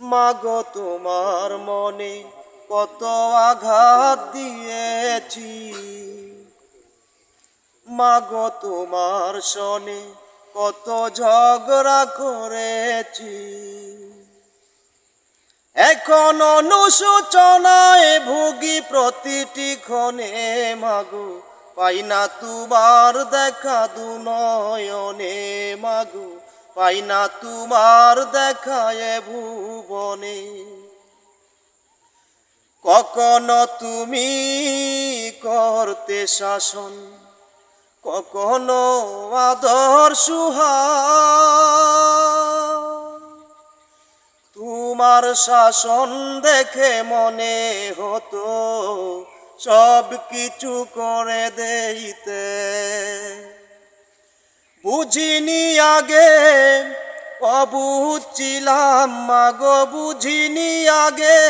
মাগো তোমার মনে কত আঘাত দিয়েছি। মাগো তোমার শনে কত ঝগড়া করেছি। এখন অনুশোচনায় ভুগি প্রতিটি ক্ষণে, মাগো, পাই না তোমার দেখা দু নয়নে মাগো পাই না তোমার দেখায় ভুবনে। কখনো তুমি করতে শাসন, কখনো আদর সুহা তোমার শাসন দেখে মনে হতো সব কিছু করে দেইতে বুঝিনি আগে, অবুঝছিলাম মাগো বুঝিনি আগে,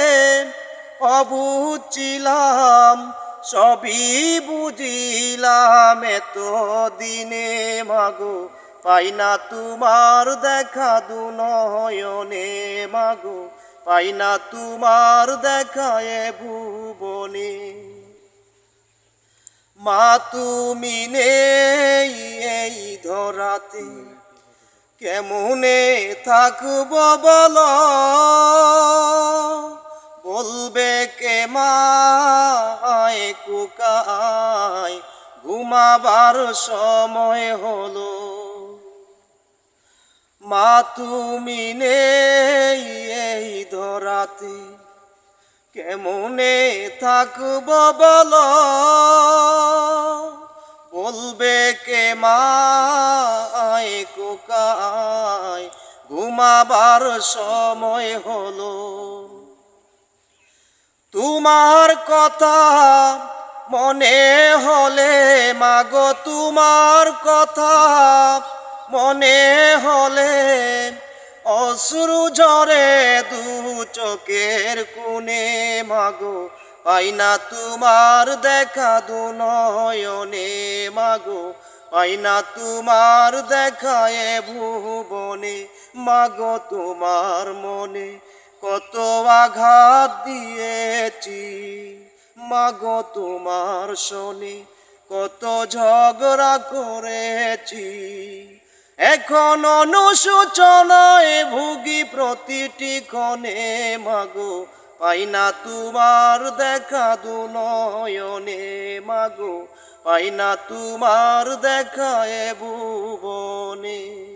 অবুঝছিলাম, সবই বুঝিলাম এত দিনে মাগো পাই না তোমার দেখা দু নয়নে মাগো পাই না তোমার দেখা এ ভুবনে। মা, তুমি নেই এই ধরাতে। কেমনে থাকব বল? বলবে কে মায় কুকায়। ঘুমাবার সময় হলো। মা, তুমি নেই এই ধরাতে। কেমনে থাকব বল? কোকায় ঘুমাবার সময় হলো। তোমার কথা মনে হলে, মাগো, তোমার কথা মনে হলে, অশ্রু ঝরে দু চোখের কোণে, মাগো, পাই না তোমার দেখা দু নয়নে, মাগো পাই না তোমার দেখা এ ভুবনে, মাগো তোমার মনে কত আঘাত দিয়েছি। মাগো তোমার শনি কত ঝগড়া করেছি। এখন অনুশোচনায় ভুগি প্রতিটি ক্ষণে, মাগো পাই না তোমার দেখা দু নয়নে মাগো। পাই না তোমার দেখা এ ভুবনে।